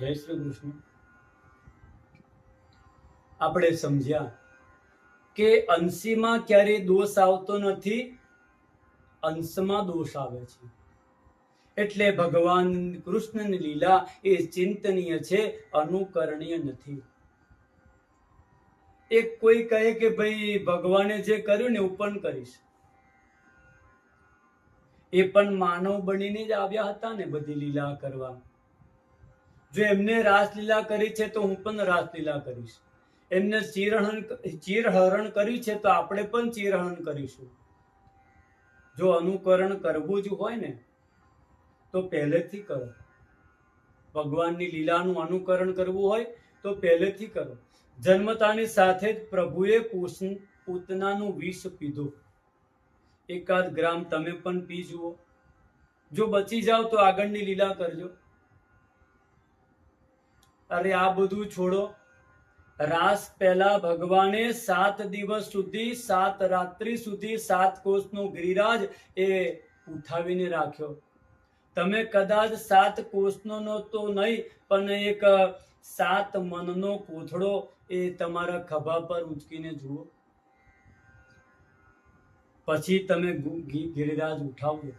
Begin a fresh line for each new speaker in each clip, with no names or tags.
જય શ્રી કૃષ્ણ. આપણે સમજ્યા કે અંશીમાં ક્યારેય દોષ આવતો નથી, અંશમાં દોષ આવે છે. એટલે ભગવાન કૃષ્ણની લીલા એ ચિંતનીય છે, અનુકરણીય નથી. એક કોઈ કહે કે ભાઈ ભગવાને જે કર્યું ને હું પણ કરીશ. એ પણ માનવ બનીને જ આવ્યા હતા ને બધી લીલા કરવા. જો એમને રાસલીલા કરી છે તો હું પણ રાસલીલા કરીશ. એમને ચીરહરણ ચીરહરણ કર્યું છે તો આપણે પણ ચીરહરણ કરીશું. જો અનુકરણ કરવું જ હોય ને, તો પહેલેથી કરો. ભગવાનની લીલાનું અનુકરણ કરવું હોય તો પહેલેથી કરો. જન્મતાની સાથે જ પ્રભુએ પૂતનાનું વિષ પીધું. એકાદ ગ્રામ તમે પણ પી જુઓ. જો બચી જાઓ તો આગળની લીલા કરજો. અરે આ બધું છોડો. રાસ પહેલા ભગવાને સાત દિવસ સુધી, સાત રાત્રિ સુધી, સાત કોષનો ગિરિરાજ એ ઉઠાવીને રાખ્યો. તમે કદાચ સાત કોષનો તો નહીં, પણ એક સાત મનનો કોથળો એ તમારા ખભા પર ઉંચકીને જુઓ. પછી તમે ગિરિરાજ ઉઠાવજો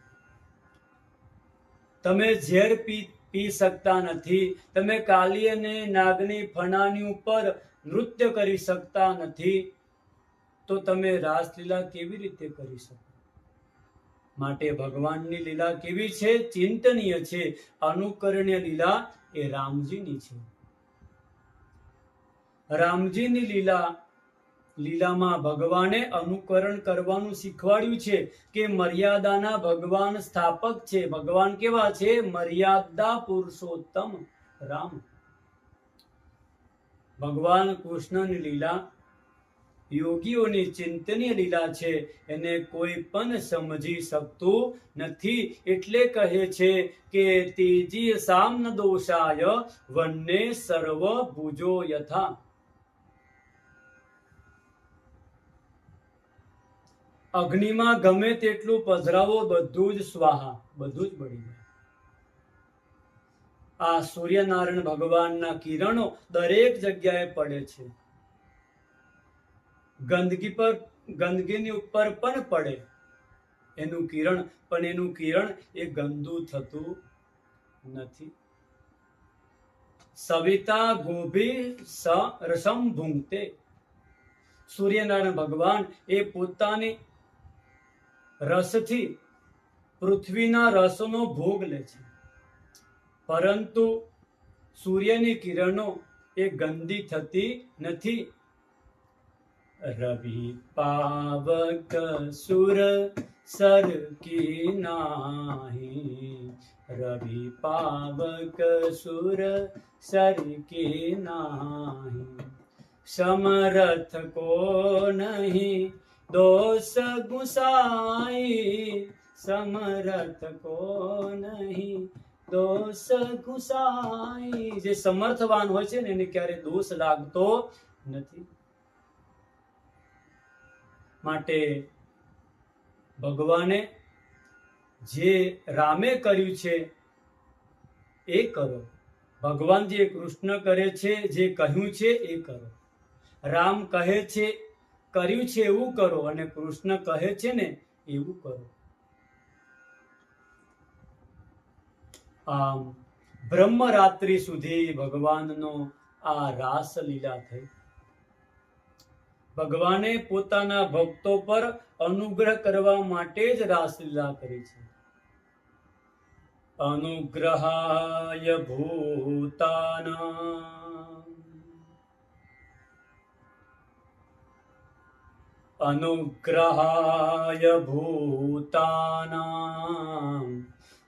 તમે ઝેર પી પી શકતા નથી. તમે કાલી અને નાગની ફણાની ઉપર નૃત્ય કરી શકતા નથી. તો તમે રાસલીલા કેવી રીતે કરી શકો? માટે ભગવાનની લીલા કેવી છે? ચિંતનીય છે. અનુકરણીય લીલા એ રામજીની છે. રામજીની લીલા લીલામાં ભગવાને અનુકરણ કરવાનું શીખવાડ્યું છે કે મર્યાદાના ભગવાન સ્થાપક છે. ભગવાન કેવા છે? મર્યાદા પુરુષોત્તમ રામ. ભગવાન કૃષ્ણની લીલા યોગીઓની ચિંતનીય લીલા છે. એને કોઈ પણ સમજી શકતું નથી. એટલે કહે છે કે તેજી સામ્ન દોષાય વન્ને સર્વ ભુજો યથા. અગ્નિમાં ગમે તેટલું પધરાવો બધું જ સ્વાહા, બધું જ બળી જાય. આ સૂર્યનારાયણ ભગવાનના કિરણો દરેક જગ્યાએ પડે છે. ગંદકી પર, ગંદકીની ઉપર પણ પડે. એનું કિરણ, પણ એનું કિરણ એ ગંદુ થતું નથી. સવિતા ગોભી સ રસમ ભૂંગતે. સૂર્યનારાયણ ભગવાન એ પોતાની રસથી પૃથ્વીના રસનો ભોગ લે છે. પરંતુ સૂર્યની કિરણો એ ગંદી થતી નથી. રવિ પાવક સુર સર કી નાહી. રવિ પાવક સુર સર કી નાહી. સમરથ કો નહીં. દોષ ગુસાઈ સમરથ કો નહીં દોષ ગુસાઈ જે સમર્થવાન હોય છે ને, એને ક્યારે દોષ લાગતો નથી। માટે ભગવાને જે રામે કર્યું છે, એ કરો. ભગવાન જે કૃષ્ણ કરે છે, જે કહ્યું છે, એ કરો. રામ કહે છે કર્યું છે એવું કરો અને કૃષ્ણ કહે છે ને એવું કરો. આમ બ્રહ્મરાત્રિ સુધી ભગવાનનો આ રાસ લીલા થઈ. ભગવાને પોતાના ભક્તો પર અનુગ્રહ કરવા માટે જ રાસલીલા કરી છે. અનુગ્રહાય ભૂતાના ભૂતાનાં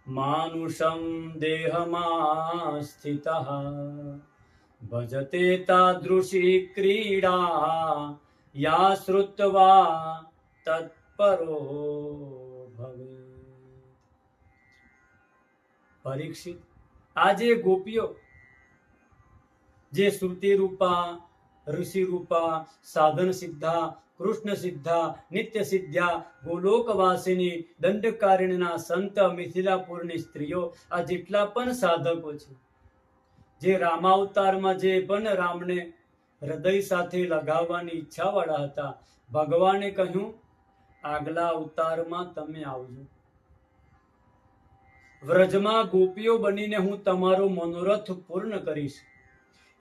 માનુષં દેહમાં સ્થિતઃ ભજતે તાદૃશી ક્રીડા યા શ્રુત્વા તત્પરો ભવે પરીક્ષિત આજે ગોપીઓ જે શ્રુતિ રૂપા ઋષિ રૂપા સાધન સિદ્ધા કૃષ્ણ સિદ્ધા નિત્ય સિદ્ધા ગોલોકવાસીની દંડકારિણીના સંત મિથિલાપુરની સ્ત્રીઓ આ જેટલા પણ સાધકો છે જે રામાવતારમાં જે પણ રામને હૃદય સાથે લગાવવાની ઈચ્છા વાળા હતા, ભગવાને કહ્યું, આગલા અવતારમાં તમે આવજો. વ્રજમાં ગોપીઓ બનીને હું તમારો મનોરથ પૂર્ણ કરીશ.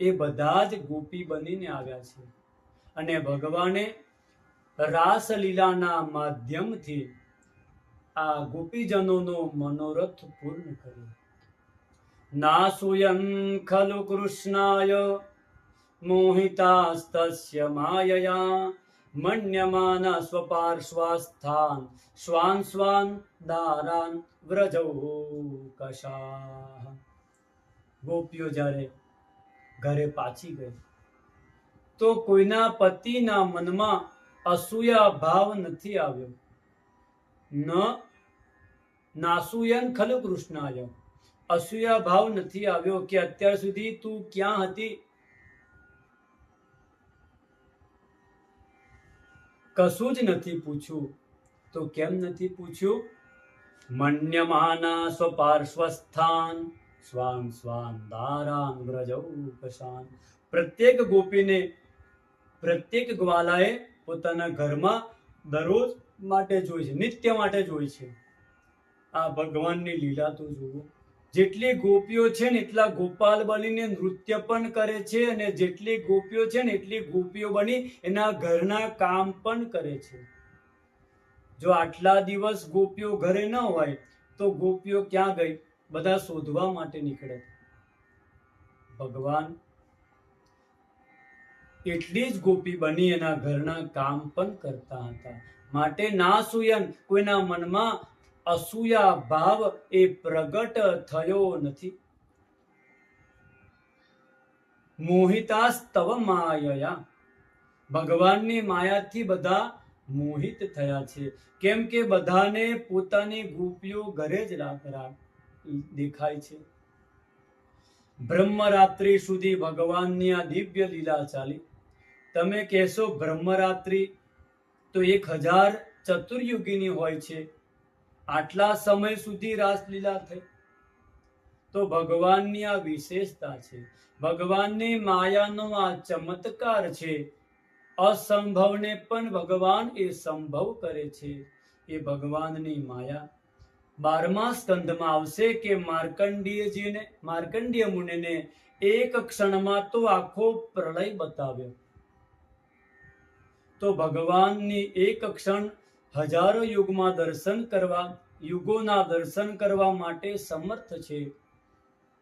એ બધા જ ગોપી બનીને આવ્યા છે. અને ભગવાને રાસલીલાના માધ્યમથી આ ગોપીજનોનો મનોરથ પૂર્ણ કર્યો. નાસુયન ખલુ કૃષ્ણાય, મોહિતાસ્તસ્ય માયયા, મન્યમાના સ્વપાર્શ્વાસ્થાન સ્વાન સ્વાન દારાન વ્રજૌ કશા ગોપીઓ જ્યારે ઘરે પાછી ગઈ. તો કોઈના પતિના મનમાં અસૂયા ભાવ નથી આવ્યો. ન નાસુયન ખલુ કૃષ્ણાય. અસૂયા ભાવ નથી આવ્યો કે અત્યાર સુધી તું ક્યાં હતી? કશું જ નથી પૂછ્યું. તો કેમ નથી પૂછ્યું? મન્યમાના સ્વપાર્શ્વસ્થાન સ્વાન સ્વાન દારાન વ્રજૌ પ્રત્યેક ગોપીને, પ્રત્યેક ગ્વાલાએ પોતાના ઘરમાં દરરોજ માટે જોઈ છે, નિત્ય માટે જોઈ છે. આ ભગવાનની લીલા તો જુઓ. જેટલી ગોપીઓ છે ને એટલા ગોપાલ બનીને નૃત્ય પણ કરે છે અને જેટલી ગોપીઓ છે ને એટલી ગોપીઓ બની એના ઘરના કામ પણ કરે છે. જો આટલા દિવસ ગોપીઓ ઘરે ન હોય, તો ગોપીઓ ક્યાં ગઈ? બધા શોધવા માટે નીકળે ભગવાન એટલી જ ગોપી બની એના ઘરના કામ પણ કરતા હતા. માટે ના સુયન કોઈના મનમાં અસૂયા ભાવ એ પ્રગટ થયો નથી. મોહિતાસ્તવ માયયા. ભગવાનની માયાથી બધા મોહિત થયા છે. કેમ કે બધાને પોતાની ગોપીઓ ઘરે જ રાખ રાખ દેખાય છે. બ્રહ્મરાત્રિ સુધી ભગવાનની આ દિવ્ય લીલા ચાલી. તમે કહેશો બ્રહ્મરાત્રિ તો એક હજાર ચતુર્યુગીની હોય છે. આટલા સમય સુધી રાસલીલા થઈ. તો ભગવાનની આ વિશેષતા છે. ભગવાનની માયાનો આ ચમત્કાર છે. અસંભવને પણ ભગવાન એ સંભવ કરે છે. એ ભગવાનની માયા બારમા સ્કંદમાં આવશે કે માર્કંડીયજીને, માર્કંડીય મુનિને એક ક્ષણમાં તો આખો પ્રલય બતાવ્યો. તો ભગવાનની એક ક્ષણ હજારો યુગમાં દર્શન કરવા, યુગોના દર્શન કરવા માટે સમર્થ છે.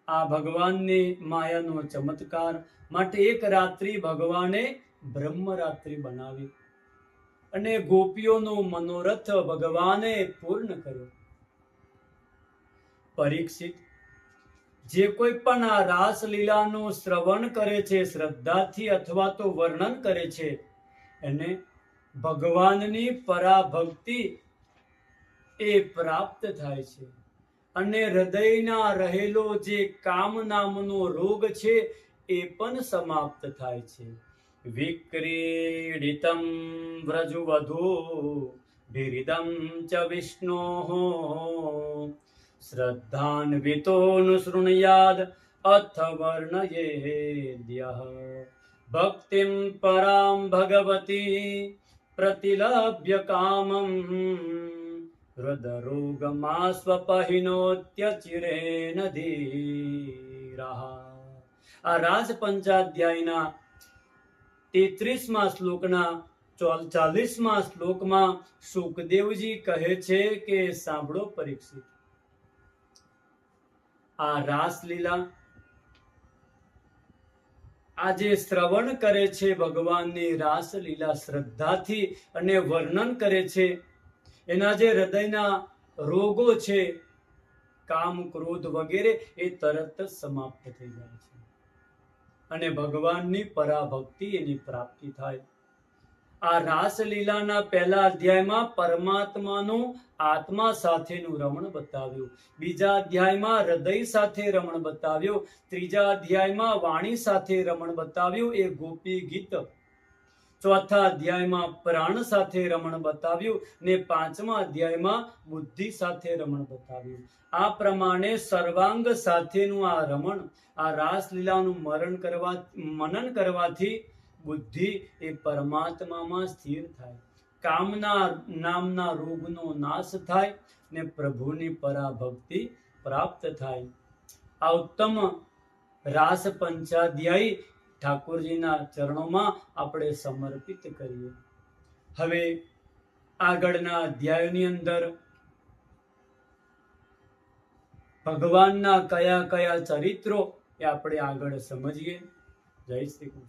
આ ભગવાનની માયાનો ચમત્કાર માટે એક રાત્રિ ભગવાને બ્રહ્મરાત્રિ બનાવી. અને ગોપીઓનો મનોરથ ભગવાને પૂર્ણ કર્યો. પરીક્ષિત. જે કોઈ પણ આ રાસલીલાનું શ્રવણ કરે છે, શ્રદ્ધાથી અથવા તો વર્ણન કરે છે, એને ભગવાનની પરાભક્તિ એ પ્રાપ્ત થાય છે. અને હૃદયના રહેલો જે કામ નામનો રોગ છે, એ પણ સમાપ્ત થાય છે. વિક્રીડિતમ વ્રજુવધુ બિરિદમ ચ વિષ્ણોઃ શ્રદ્ધાન્વિતોનુશૃણુયાદ અથ વર્ણયેદ્યઃ ભક્તિમ પરામ ભગવતી પ્રતિલભ્ય કામમ હૃદરોગમાસ્વપહિનોત્યચિરેન ધીરઃ આ રાજ પંચાધ્યાયના તેત્રીસમાં શ્લોકના ચાલીસમાં શ્લોકમાં સુખદેવજી કહે છે કે સાંભળો પરીક્ષિત આ રાસલીલા આજે શ્રવણ કરે છે ભગવાનની રાસલીલા શ્રદ્ધાથી અને વર્ણન કરે છે. એના જે હૃદયના રોગો છે, કામ, ક્રોધ વગેરે, એ તરત સમાપ્ત થઈ જાય છે. અને ભગવાનની પરાભક્તિ એની પ્રાપ્તિ થાય. આ રાસલીલાના પહેલા અધ્યાયમાં પરમાત્માનું આત્મા સાથેનું રમણ બતાવ્યું. બીજા અધ્યાયમાં હૃદય સાથે રમણ બતાવ્યું. ત્રીજા અધ્યાયમાં વાણી સાથે રમણ બતાવ્યું. એ ગોપી ગીત. ચોથા અધ્યાયમાં પ્રાણ સાથે રમણ બતાવ્યું ને પાંચમા અધ્યાયમાં બુદ્ધિ સાથે રમણ બતાવ્યું. આ પ્રમાણે સર્વાંગ સાથેનું આ રમણ, આ રાસલીલાનું મરણ કરવા, મનન કરવાથી બુદ્ધિ એ પરમાત્મામાં સ્થિર થાય. કામના નામના રોગનો નાશ થાય ને પ્રભુની પરાભક્તિ પ્રાપ્ત થાય. આ ઉત્તમ રાસ પંચાધ્યાયી ઠાકોરજીના ચરણોમાં આપણે સમર્પિત કરીએ. હવે આગળના અધ્યાયોની અંદર ભગવાનના કયા કયા ચરિત્રો એ આપણે આગળ સમજીએ. જય શ્રી કૃષ્ણ.